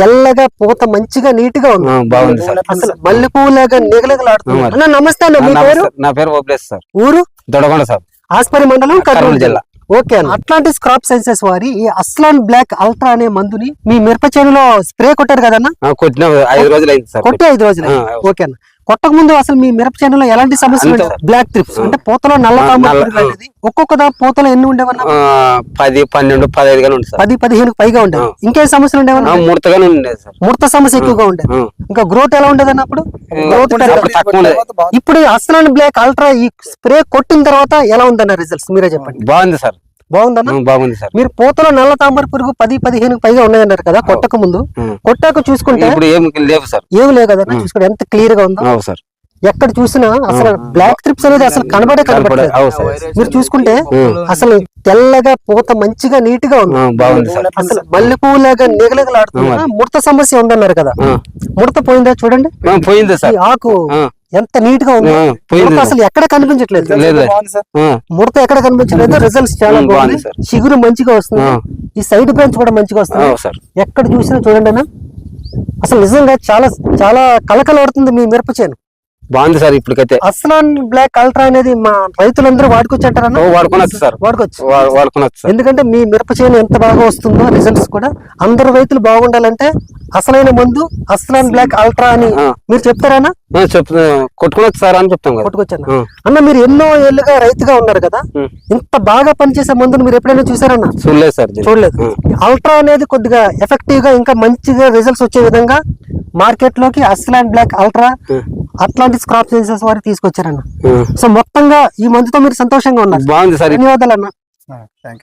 తెల్లగా పూత మంచిగా నీట్గా ఉంది బాగుంది సార్. అసలు మల్లెపూలాగా నిగలగలాడుతుంది మరి. అన్న నమస్తే అన్న మీ పేరు. నా పేరు ఓబ్లేస్ సార్. ఊరు? దొడగొండ సార్. ఆస్పరి మండలం కర్నూలు జిల్లా. ఓకే అన్న. అట్లాంటిస్ క్రాప్ సైన్సెస్ వారి ఈ అస్లాన్ బ్లాక్ అల్ట్రా అనే మందుని మీ మిరప చేనులో స్ప్రే కొట్టారు కదన్న? కొట్టిన ఐదు రోజులు అయింది సార్. కొట్టి ఐదు రోజులు ఓకే అన్న. కొట్టక ముందు అసలు మీ మిరప చేనులో ఎలాంటి సమస్యలు? Black thrips. అంటే పూతలో నల్ల అనేది ఒక్కొక్క దా పూతలో ఎన్ని ఉండేవన్నా? పది పన్నెండు పదహైదు గానే సార్. పది పదిహేను పైగా ఉండేవి ఆ. ఇంకేం సమస్యలు ఉండేవన్నా? ఆ, ముడతగానే ఉండేది సార్. ముడత సమస్య ఎక్కువగా ఉండేది. ఇంకా గ్రోత్ ఎలా ఉండేది అన్నప్పుడు గ్రోత్ ఉండేది. ఇప్పుడు అస్లాన్ బ్లాక్ అల్ట్రా ఈ స్ప్రే కొట్టిన తర్వాత ఎలా ఉందన్న రిజల్ట్స్ మీరే చెప్పండి. బాగుంది సార్. బాగుందన్న బాగుంది సార్. మీరు పూతలో నల్ల తామర పురుగు పది పదిహేను పైగా ఉన్నాయన్నారు కదా కొట్టక ముందు. కొట్టాక చూసుకుంటే ఇప్పుడు ఏం లేవు సార్. ఏమి లేవు కదా. చూసుకుంటే ఎంత క్లియర్గా ఉందో. సార్. ఎక్కడ చూసినా అసలు. బ్లాక్ ట్రిప్స్ అనేది అసలు కనబడే కనబడలేదు మీరు చూసుకుంటే. అసలు తెల్లగా పూత మంచిగా నీట్గా ఉంది అసలు మల్లెపూలాగా నిగలగలాడుతుంది ఆ. ముడత సమస్య ఉందన్నారు కదా. ముడత పోయిందా చూడండి? పోయింది సార్. ఆకు ఎంత నీట్గా ఉంది. అసలు ఎక్కడ కనిపించట్లేదు. ముడత ఎక్కడ కనిపించలేదు రిజల్ట్స్ చాలా ఉమ్, బాగుంది. చిగురు మంచిగా వస్తుంది. ఈ సైడ్ బ్రాంచ్ కూడా మంచిగా వస్తుంది. ఎక్కడ చూసినా చూడండి అన్న. అసలు నిజంగా చాలా చాలా కలకలాడుతుంది మీ మిరప చేను. బాగుంది సార్ ఇప్పటికైతే. అస్లాన్ బ్లాక్ అల్ట్రా అనేది మా రైతులందరూ వాడుకోవచ్చు వాడుకోనొచ్చు సార్ వాడుకోవచ్చు. వా- వాడుకోనొచ్చు సార్ ఎందుకంటే మీ మిరప చేను ఎంత బాగా వస్తుందో రిజల్ట్స్ కూడా అందరు రైతులు బాగుండాలంటే అసలైన మందు అస్లాన్ బ్లాక్ అల్ట్రా అని. మీరు చెప్తారానా? ఆ, చెప్తా కొట్టుకోనొచ్చు సార్ అని చెప్తాం కొట్టుకొచ్చాను? ఆ, అన్న మీరు ఎన్నో ఏళ్ళుగా రైతుగా ఉన్నారు కదా. ఇంత బాగా పనిచేసే మందును మీరు ఎప్పుడైనా చూసారన్న? చూడలేదు సార్. చూడలేదు. అల్ట్రా అనేది కొద్దిగా ఎఫెక్టివ్గా ఇంకా మంచిగా రిజల్ట్స్ వచ్చే విధంగా మార్కెట్లోకి అస్లాన్ బ్లాక్ అల్ట్రా ఆ, అట్లాంటి స్క్రాప్ సైన్సెస్ వారు తీసుకొచ్చారన్న. సో మొత్తంగా ఈ మందుతో మీరు సంతోషంగా ఉన్నారు. బాగుంది సార్. ధన్యవాదాలు అన్న థ్యాంక్ యూ